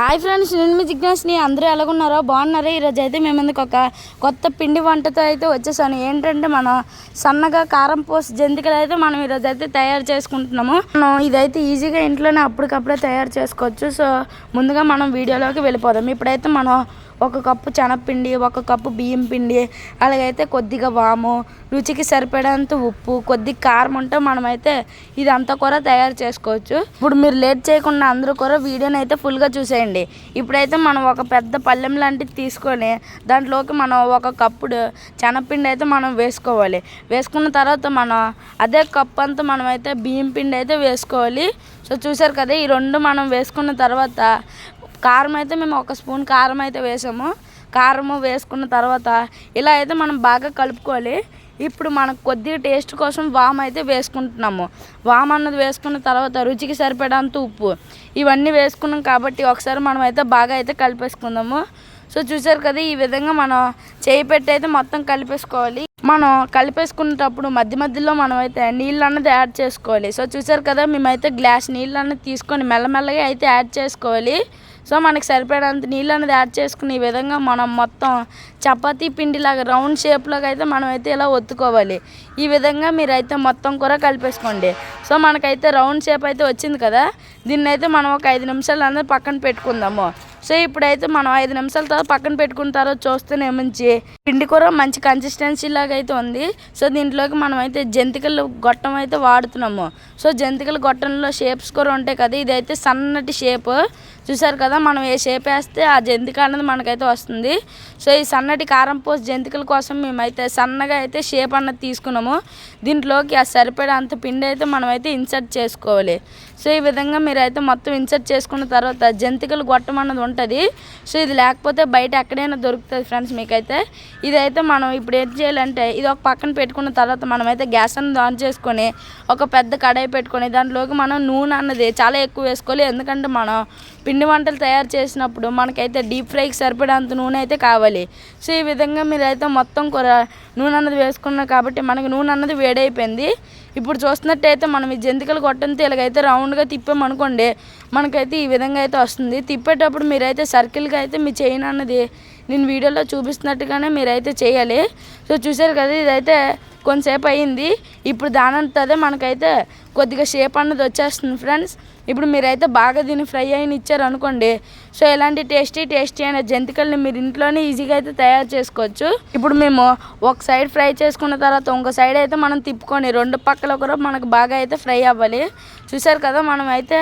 Hi friends నేను మీ జిజ్ఞాస్ని. అందరూ ఎలాగున్నారో? బాగున్నారా? ఈరోజు అయితే మేము ఒక కొత్త పిండి వంటతో అయితే వచ్చేసాను. ఏంటంటే మనం సన్నగా కారం పోసి జంతికలు అయితే మనం ఈరోజు అయితే తయారు చేసుకుంటున్నాము. మనం ఇదైతే ఈజీగా ఇంట్లోనే అప్పటికప్పుడే తయారు చేసుకోవచ్చు. సో ముందుగా మనం వీడియోలోకి వెళ్ళిపోదాం. ఇప్పుడైతే మనం ఒక కప్పు శనగపిండి ఒక కప్పు బియ్యం పిండి అలాగైతే కొద్దిగా వాము రుచికి సరిపడేంత ఉప్పు కొద్ది కారం ఉంటే మనమైతే ఇదంతా కూడా తయారు చేసుకోవచ్చు. ఇప్పుడు మీరు లేట్ చేయకుండా అందరూ కూడా వీడియోని అయితే ఫుల్గా చూసేయండి. ఇప్పుడైతే మనం ఒక పెద్ద పళ్ళెం లాంటిది తీసుకొని దాంట్లోకి మనం ఒక కప్పుడు శనగపిండి అయితే మనం వేసుకోవాలి. వేసుకున్న తర్వాత మనం అదే కప్పు అంతా మనం అయితే బియ్యం పిండి అయితే వేసుకోవాలి. సో చూసారు కదా ఈ రెండు మనం వేసుకున్న తర్వాత కారం అయితే మేము ఒక స్పూన్ కారం అయితే వేసాము. కారము వేసుకున్న తర్వాత ఇలా అయితే మనం బాగా కలుపుకోవాలి. ఇప్పుడు మనకు కొద్దిగా టేస్ట్ కోసం వామ్ అయితే వేసుకుంటున్నాము. వామ్ అన్నది వేసుకున్న తర్వాత రుచికి సరిపడంత ఉప్పు. ఇవన్నీ వేసుకున్నాం కాబట్టి ఒకసారి మనం అయితే బాగా అయితే కలిపేసుకుందాము. సో చూసారు కదా ఈ విధంగా మనం చేయి పెట్టి అయితే మొత్తం కలిపేసుకోవాలి. మనం కలిపేసుకునేటప్పుడు మధ్య మధ్యలో మనం అయితే నీళ్ళు అన్నది యాడ్ చేసుకోవాలి. సో చూసారు కదా మేమైతే గ్లాస్ నీళ్ళు అన్నది తీసుకొని మెల్లమెల్లగా అయితే యాడ్ చేసుకోవాలి. సో మనకి సరిపడేంత నీళ్ళు అనేది యాడ్ చేసుకుని ఈ విధంగా మనం మొత్తం చపాతీ పిండిలాగా రౌండ్ షేప్లోకి అయితే మనం అయితే ఇలా ఒత్తుకోవాలి. ఈ విధంగా మీరైతే మొత్తం కూర కలిపేసుకోండి. సో మనకైతే రౌండ్ షేప్ అయితే వచ్చింది కదా? దీన్ని అయితే మనం ఒక ఐదు నిమిషాలు అనేది పక్కన పెట్టుకుందాము. సో ఇప్పుడైతే మనం ఐదు నిమిషాల తర్వాత పక్కన పెట్టుకున్న తర్వాత చూస్తేనే మంచి పిండి కూర మంచి కన్సిస్టెన్సీ లాగా అయితే ఉంది. సో దీంట్లోకి మనం అయితే జంతికలు గొట్టం అయితే వాడుతున్నాము. సో జంతికల గొట్టంలో షేప్స్ కూడా ఉంటాయి కదా ఇదైతే సన్నటి షేప్ చూసారు కదా మనం ఏ షేప్ వేస్తే ఆ జంతిక అన్నది మనకైతే వస్తుంది. సో ఈ సన్నటి కారం పోసి జంతికల కోసం మేమైతే సన్నగా అయితే షేప్ అన్నది తీసుకున్నాము. దీంట్లోకి ఆ సరిపడే అంత పిండి అయితే మనం అయితే ఇన్సర్ట్ చేసుకోవాలి. సో ఈ విధంగా మీరైతే మొత్తం ఇన్సర్ట్ చేసుకున్న తర్వాత జంతికలు గొట్టం అన్నది ఉంటుంది. సో ఇది లేకపోతే బయట ఎక్కడైనా దొరుకుతుంది ఫ్రెండ్స్ మీకైతే. ఇదైతే మనం ఇప్పుడు ఏం చేయాలంటే ఇది ఒక పక్కన పెట్టుకున్న తర్వాత మనమైతే గ్యాస్ అన్నది ఆన్ చేసుకొని ఒక పెద్ద కడాయి పెట్టుకొని దాంట్లోకి మనం నూనె అన్నది చాలా ఎక్కువ వేసుకోవాలి. ఎందుకంటే మనం పిండి వంటలు తయారు చేసినప్పుడు మనకైతే డీప్ ఫ్రైకి సరిపడేంత నూనె అయితే కావాలి. సో ఈ విధంగా మీరైతే మొత్తం కూర నూనె అన్నది వేసుకున్నారు కాబట్టి మనకి నూనె అన్నది వేడైపోయింది. ఇప్పుడు చూస్తున్నట్టయితే మనం ఈ జంతికలు కొట్టంతో ఇలాగైతే రౌండ్గా తిప్పామనుకోండి మనకైతే ఈ విధంగా అయితే వస్తుంది. తిప్పేటప్పుడు మీరైతే సర్కిల్గా అయితే మీ చైన్ అన్నది నేను వీడియోలో చూపిస్తున్నట్టుగానే మీరైతే చేయాలి. సో చూసారు కదా ఇదైతే కొంతసేపు అయ్యింది ఇప్పుడు దానంతదే మనకైతే కొద్దిగా షేప్ అన్నది వచ్చేస్తుంది ఫ్రెండ్స్ ఇప్పుడు మీరైతే బాగా దీన్ని ఫ్రై అయిన ఇచ్చారు అనుకోండి. సో ఇలాంటి టేస్టీ టేస్టీ అయిన జంతికల్ని మీరు ఇంట్లోనే ఈజీగా అయితే తయారు చేసుకోవచ్చు. ఇప్పుడు మేము ఒక సైడ్ ఫ్రై చేసుకున్న తర్వాత ఇంకో సైడ్ అయితే మనం తిప్పుకొని రెండు పక్కల కూడా మనకు బాగా అయితే ఫ్రై అవ్వాలి. చూసారు కదా మనం అయితే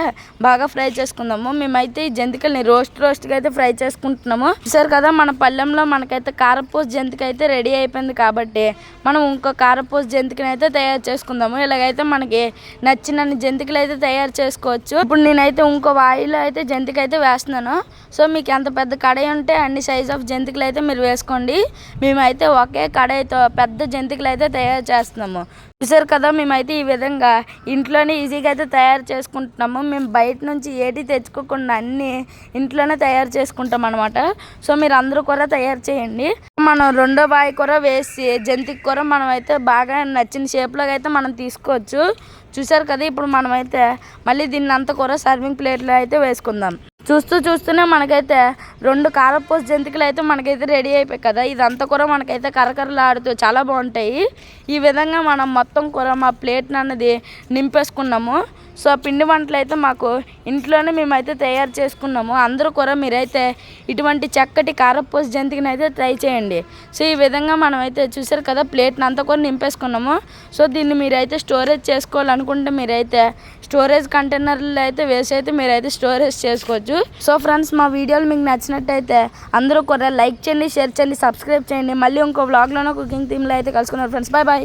బాగా ఫ్రై చేసుకుందాము. మేమైతే ఈ జంతికల్ని రోస్ట్ రోస్ట్గా అయితే ఫ్రై చేసుకుంటున్నాము. చూసారు కదా మన పళ్ళెంలో మనకైతే కారపూస జంతిక అయితే రెడీ అయిపోయింది కాబట్టి మనం ఇంకో కారపూస జంతికని అయితే తయారు చేసుకుందాము. ఇలాగైతే మనకి నచ్చినన్ని జంతికలు అయితే తయారు చేసుకోవచ్చు. ఇప్పుడు నేనైతే ఇంకో వాయిలో అయితే జంతిక అయితే వేస్తున్నాను. సో మీకు ఎంత పెద్ద కడాయి ఉంటే అన్ని సైజ్ ఆఫ్ జంతికలు అయితే మీరు వేసుకోండి. మేమైతే ఒకే కడాయితో పెద్ద జంతికలు అయితే తయారు చేస్తున్నాము. చూసారు కదా మేమైతే ఈ విధంగా ఇంట్లోనే ఈజీగా అయితే తయారు చేసుకుంటున్నాము. మేము బయట నుంచి ఏటి తెచ్చుకోకుండా అన్నీ ఇంట్లోనే తయారు చేసుకుంటాం అనమాట సో మీరు అందరూ కూడా తయారు చేయండి. మనం రెండో బాయి కూర వేసి జంతికి కూర మనం అయితే బాగా నచ్చిన షేప్లో అయితే మనం తీసుకోవచ్చు. చూసారు కదా ఇప్పుడు మనమైతే మళ్ళీ దీన్ని అంత కూర సర్వింగ్ ప్లేట్లో అయితే వేసుకుందాం. చూస్తూ చూస్తూనే మనకైతే రెండు కారపూస జంతికలు అయితే మనకైతే రెడీ అయిపోయాయి కదా. ఇదంతా కూడా మనకైతే కరకరలాడుతూ చాలా బాగుంటాయి. ఈ విధంగా మనం మొత్తం కూర మా ప్లేట్ అన్నది నింపేసుకున్నాము. సో పిండి వంటలు అయితే మాకు ఇంట్లోనే మేమైతే తయారు చేసుకున్నాము. అందరూ కూడా మీరైతే ఇటువంటి చక్కటి కారపూస జంతికని అయితే ట్రై చేయండి. సో ఈ విధంగా మనం అయితే చూసారు కదా ప్లేట్ని అంతా కూడా నింపేసుకున్నాము. సో దీన్ని మీరైతే స్టోరేజ్ చేసుకోవాలనుకుంటే మీరైతే స్టోరేజ్ కంటైనర్లు అయితే వేసి అయితే మీరైతే స్టోరేజ్ చేసుకోవచ్చు. సో ఫ్రెండ్స్ మా వీడియోలు మీకు నచ్చినట్టయితే అందరూ కూడా లైక్ చేయండి షేర్ చేయండి సబ్స్క్రైబ్ చేయండి. మళ్ళీ ఇంకో వ్లాగ్లోనో కుకింగ్ థీమ్లో అయితే కలుసుకున్నారు ఫ్రెండ్స్. Bye bye.